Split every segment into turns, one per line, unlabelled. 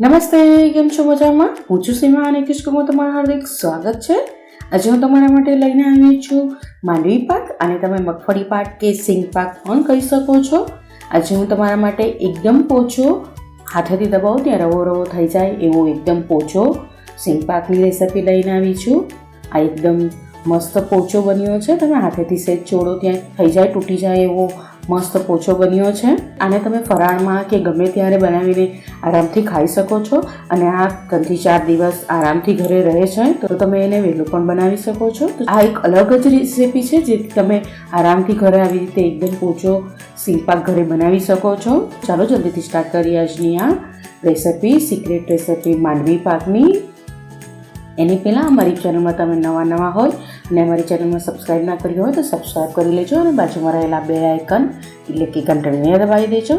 નમસ્તે, કેમ છો મજામાં? હું છું સીમા અને કિશકુમાં તમારું હાર્દિક સ્વાગત છે. આજે હું તમારા માટે લઈને આવી છું માંડવી પાક અને તમે મગફળી પાક કે સિંગ પાક પણ કહી શકો છો. આજે હું તમારા માટે એકદમ પોચો, હાથેથી દબાવો ત્યાં રવો રવો થઈ જાય એવો એકદમ પોચો સિંગ પાકની રેસિપી લઈને આવી છું. આ એકદમ મસ્ત પોચો બન્યો છે. તમે હાથેથી સેજ ચોળો ત્યાં થઈ જાય, તૂટી જાય એવો મસ્ત પોચો બન્યો છે. આને તમે ફરાળમાં કે ગમે ત્યારે બનાવીને આરામથી ખાઈ શકો છો અને આ ત્રણથી ચાર દિવસ આરામથી ઘરે રહે છે, તો તમે એને વહેલું પણ બનાવી શકો છો. આ એક અલગ જ રેસીપી છે, જે તમે આરામથી ઘરે આવી રીતે એકદમ પોચો સિંગપાક ઘરે બનાવી શકો છો. ચાલો જલ્દીથી સ્ટાર્ટ કરીએ આજની આ રેસિપી સિક્રેટ રેસિપી માંડવી પાકની. એની પહેલાં અમારી ચેનલમાં તમે નવા નવા હોય અને અમારી ચેનલમાં સબસ્ક્રાઈબ ના કરી હોય તો સબસ્ક્રાઈબ કરી લેજો અને બાજુમાં રહેલા બે આઇકન એટલે કે ઘંટડીને દબાવી દેજો.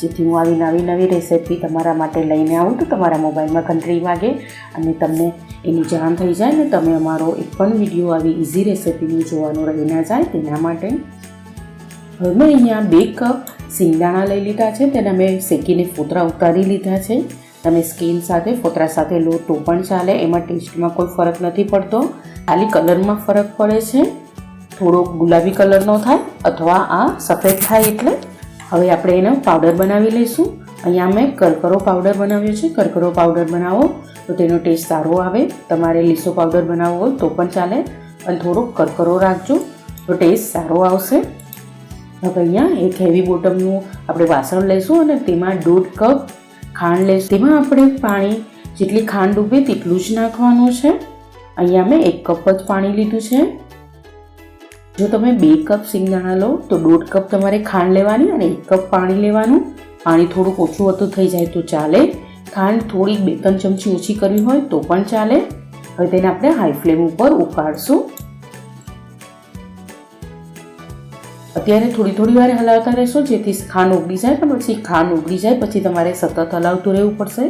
જેથી હું આવી નવી નવી રેસિપી તમારા માટે લઈને આવું તો તમારા મોબાઈલમાં ઘંટડી વાગે અને તમને એની જાણ થઈ જાય ને તમે અમારો એક પણ વીડિયો આવી ઇઝી રેસિપીનું જોવાનું રહી ના જાય તેના માટે. હવે મેં અહીંયા બે કપ સિંગદાણા લઈ લીધા છે, તેને મેં શેકીને ફોતરા ઉતારી લીધા છે. તમે સ્કીન સાથે, ફોતરા સાથે લો તો પણ ચાલે. એમાં ટેસ્ટમાં કોઈ ફરક નથી પડતો. ખાલી કલરમાં ફરક પડે છે. થોડો ગુલાબી કલરનો થાય અથવા આ સફેદ થાય એટલે. હવે આપણે એનો પાવડર બનાવી લઈશું. અહીંયા મેં કરકરો પાવડર બનાવ્યો છે. કરકરો પાવડર બનાવો તો તેનો ટેસ્ટ સારો આવે. તમારે લીસો પાવડર બનાવવો હોય તો પણ ચાલે. અને થોડો કરકરો રાખજો તો ટેસ્ટ સારો આવશે. હવે અહીંયા એક હેવી બોટમનું આપણે વાસણ લઈશું અને તેમાં દોઢ કપ ખાંડ લઈશું તેમાં આપણે પાણી, જેટલી ખાંડ ડૂબે તેટલું જ નાખવાનું છે. અહીંયા મેં એક કપ જ પાણી લીધું છે. જો તમે બે કપ સિંગદાણા લો, તો દોઢ કપ તમારે ખાંડ લેવાની અને એક કપ પાણી લેવાનું. પાણી થોડુંક ઓછું હતું, થઈ જાય તો ચાલે. ખાંડ થોડીક બે ત્રણ ચમચી ઓછી કરવી હોય તો પણ ચાલે. હવે તેને આપણે હાઈ ફ્લેમ ઉપર ઉકાળશું. અત્યારે થોડી થોડી વાર હલાવતા રહેશો, જેથી ખાંડ ઉગડી જાય ને પછી ખાંડ ઉગડી જાય, પછી તમારે સતત હલાવતું રહેવું પડશે.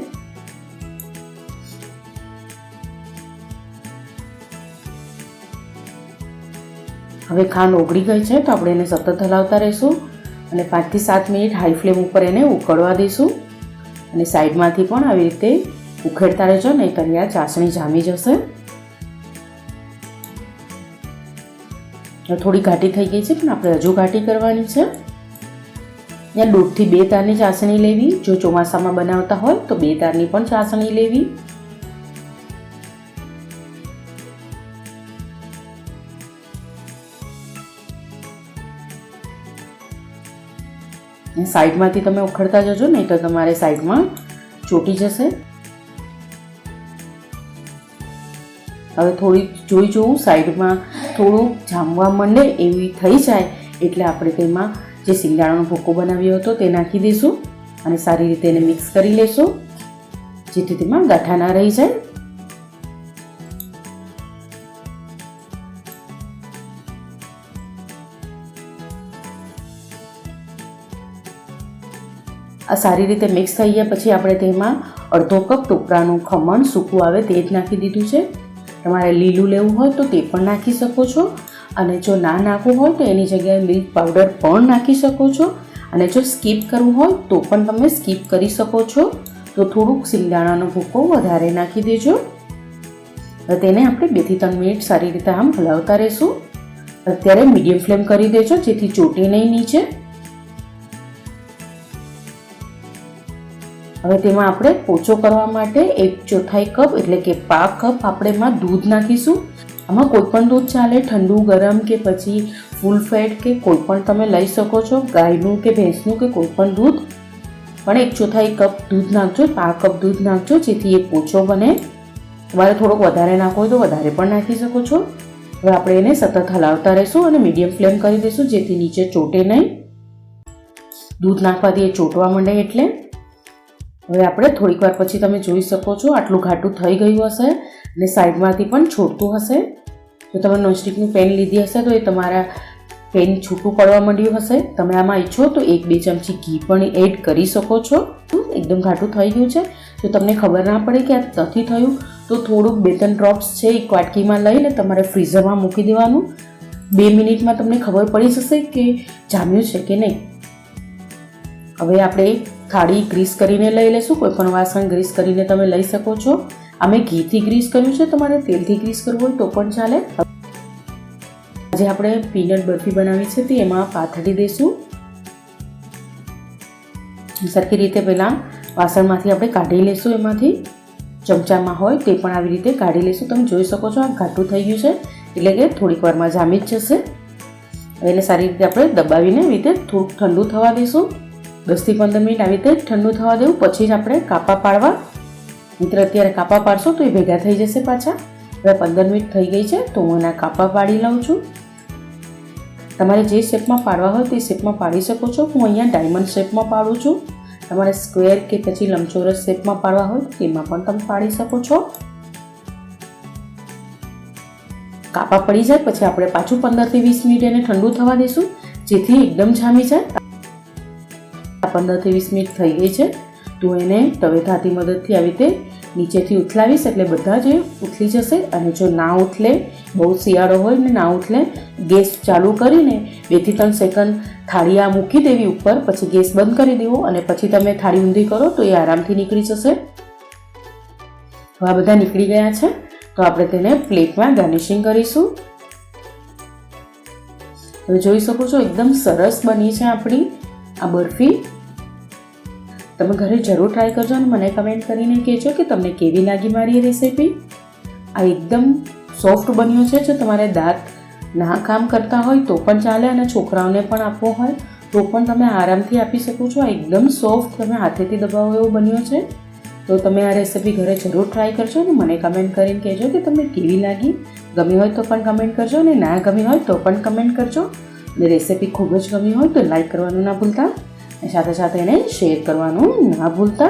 હવે ખાંડ ઓગળી ગઈ છે, તો આપણે એને સતત હલાવતા રહીશું અને પાંચથી સાત મિનિટ હાઈ ફ્લેમ ઉપર એને ઉકળવા દઈશું. અને સાઈડમાંથી પણ આવી રીતે ઉખેડતા રહેજો નહીં તો આ ચાસણી જામી જશે. થોડી ઘાટી થઈ ગઈ છે, પણ આપણે હજુ ઘાટી કરવાની છે. ત્યાં દોઢથી બે તારની ચાસણી લેવી, જો ચોમાસામાં બનાવતા હોય તો બે તારની પણ ચાસણી લેવી. સાઈડમાંથી તમે ઉખડતા જજો, નહીં તો તમારે સાઈડમાં ચોટી જશે. હવે થોડી જોઈ જોવું સાઈડમાં થોડું જામવા માંડે એવી થઈ જાય એટલે આપણે તેમાં જે સિંગાણાનો ભૂકો બનાવ્યો હતો તે નાખી દઈશું અને સારી રીતે એને મિક્સ કરી લેશું, જેથી તેમાં ગાંઠા ના રહી જાય. આ સારી રીતે મિક્સ થઈ ગયા પછી આપણે તેમાં અડધો કપ ટોપરાનું ખમણ સૂકું આવે તે જ નાખી દીધું છે. તમારે લીલું લેવું હોય તો તે પણ નાખી શકો છો. અને જો ના નાખવું હોય તો એની જગ્યાએ મિલ્ક પાવડર પણ નાખી શકો છો. અને જો સ્કીપ કરવું હોય તો પણ તમે સ્કીપ કરી શકો છો. તો થોડુંક સિંગદાણાનો ભૂકો વધારે નાખી દેજો. તેને આપણે બેથી ત્રણ મિનિટ સારી રીતે આમ હલાવતા રહીશું. અત્યારે મીડિયમ ફ્લેમ કરી દેજો જેથી ચોટી નહીં નીચે. હવે તેમાં આપણે પોચો કરવા માટે એક ચોથાઈ કપ, એટલે કે પા કપ આપણે એમાં દૂધ નાખીશું. આમાં કોઈ પણ દૂધ ચાલે, ઠંડુ, ગરમ કે પછી ફૂલ ફેટ કે કોઈ પણ તમે લઈ શકો છો, ગાયનું કે ભેંસનું કે કોઈ પણ દૂધ. પણ એક ચોથાઈ કપ દૂધ નાખજો પા કપ દૂધ નાખજો, જેથી એ પોચો બને. તમારે થોડોક વધારે નાખવો હોય તો વધારે પણ નાખી શકો છો. હવે આપણે એને સતત હલાવતા રહીશું અને મીડિયમ ફ્લેમ કરી દઈશું, જેથી નીચે ચોટે નહીં. દૂધ નાખવાથી એ ચોટવા માંડે એટલે હવે આપણે થોડીક વાર પછી તમે જોઈ શકો છો આટલું ઘાટું થઈ ગયું હશે અને સાઈડમાંથી પણ છોડતું હશે. જો તમે નોનસ્ટિકની પેન લીધી હશે તો એ તમારા પેન છૂટું પડવા માંડ્યું હશે. તમે આમાં ઈચ્છો તો એક બે ચમચી ઘી પણ એડ કરી શકો છો. એકદમ ઘાટું થઈ ગયું છે. જો તમને ખબર ના પડે કે આ નથી થયું, તો થોડુંક બે ત્રણ ડ્રોપ્સ છે એક વાટકીમાં લઈને તમારે ફ્રીઝરમાં મૂકી દેવાનું. બે મિનિટમાં તમને ખબર પડી જશે કે જામ્યું છે કે નહીં. હવે આપણે થાળી ગ્રીસ કરીને લઈ લેશું કોઈ પણ વાસણ ગ્રીસ કરીને તમે લઈ શકો છો. અમે ઘીથી ગ્રીસ કર્યું છે, તમારે તેલથી ગ્રીસ કરવું હોય તો પણ ચાલે. આજે આપણે પીનટ બરફી બનાવી છે, તે એમાં પાથરી દઈશું સરખી રીતે પહેલાં વાસણમાંથી આપણે કાઢી લઈશું એમાંથી. ચમચામાં હોય તે પણ આવી રીતે કાઢી લઈશું તમે જોઈ શકો છો આ ઘાટું થઈ ગયું છે, એટલે કે થોડીક વારમાં જામી જ જશે. એને સારી રીતે આપણે દબાવીને રીતે થોડુંક ઠંડુ થવા દઈશું દસથી પંદર મિનિટ આવી રીતે ઠંડુ થવા દેવું. પછી જ આપણે કાપા પાડવા. મિત્ર અત્યારે કાપા પાડશો તો એ ભેગા થઈ જશે પાછા. હવે પંદર મિનિટ થઈ ગઈ છે તો હું એના કાપા પાડી લઉં છું. તમારે જે શેપમાં પાડવા હોય તે શેપમાં પાડી શકો છો. હું અહીંયા ડાયમંડ શેપમાં પાડું છું. તમારે સ્ક્વેર કે પછી લંબચોરસ શેપમાં પાડવા હોય તેમાં પણ તમે પાડી શકો છો. કાપા પડી જાય, પછી આપણે પાછું પંદરથી વીસ મિનિટ એને ઠંડુ થવા દઈશું. જેથી એકદમ જામી જાય. પંદરથી વીસ મિનિટ થઈ ગઈ છે. તો એને તવેથાથી મદદથી આવી રીતે નીચેથી ઉથલાવીશ એટલે બધા જ ઉથલી જશે અને જો ના ઉથલે, બહુ શિયાળો હોય ને ના ઉથલે, ગેસ ચાલુ કરીને બેથી ત્રણ સેકન્ડ થાળી આ મૂકી દેવી ઉપર, પછી ગેસ બંધ કરી દેવો અને પછી તમે થાળી ઊંધી કરો તો એ આરામથી નીકળી જશે. આ બધા નીકળી ગયા છે. તો આપણે તેને પ્લેટમાં ગાર્નિશિંગ કરીશું. તમે જોઈ શકો છો, એકદમ સરસ બની છે આપણી આ બરફી. તમે ઘરે જરૂર ટ્રાય કરજો અને મને કમેન્ટ કરીને કહેજો કે તમને કેવી લાગી મારી રેસીપી આ એકદમ સોફ્ટ બન્યું છે. જો તમારે દાંત ના કામ કરતા હોય તો પણ ચાલે અને છોકરાઓને પણ આપવો હોય તો પણ તમે આરામથી આપી શકો છો. આ એકદમ સોફ્ટ તમે હાથેથી દબાવો એવો બન્યો છે. તો તમે આ રેસીપી ઘરે જરૂર ટ્રાય કરજો અને મને કમેન્ટ કરીને કહેજો કે તમને કેવી લાગી. ગમી હોય તો પણ કમેન્ટ કરજો અને ના ગમી હોય તો પણ કમેન્ટ કરજો. અને રેસીપી ખૂબ જ ગમી હોય તો લાઈક કરવાનું ના ભૂલતા. સાથે સાથે એને શેર કરવાનું ના ભૂલતા.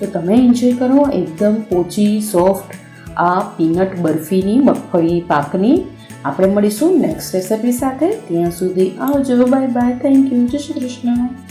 તો તમે એન્જોય કરો એકદમ પોચી સોફ્ટ આ પીનટ બરફીની, મગફળી, પાકની. આપણે મળીશું નેક્સ્ટ રેસિપી સાથે. ત્યાં સુધી આવજો. બાય બાય થેન્ક યુ જય શ્રી કૃષ્ણ.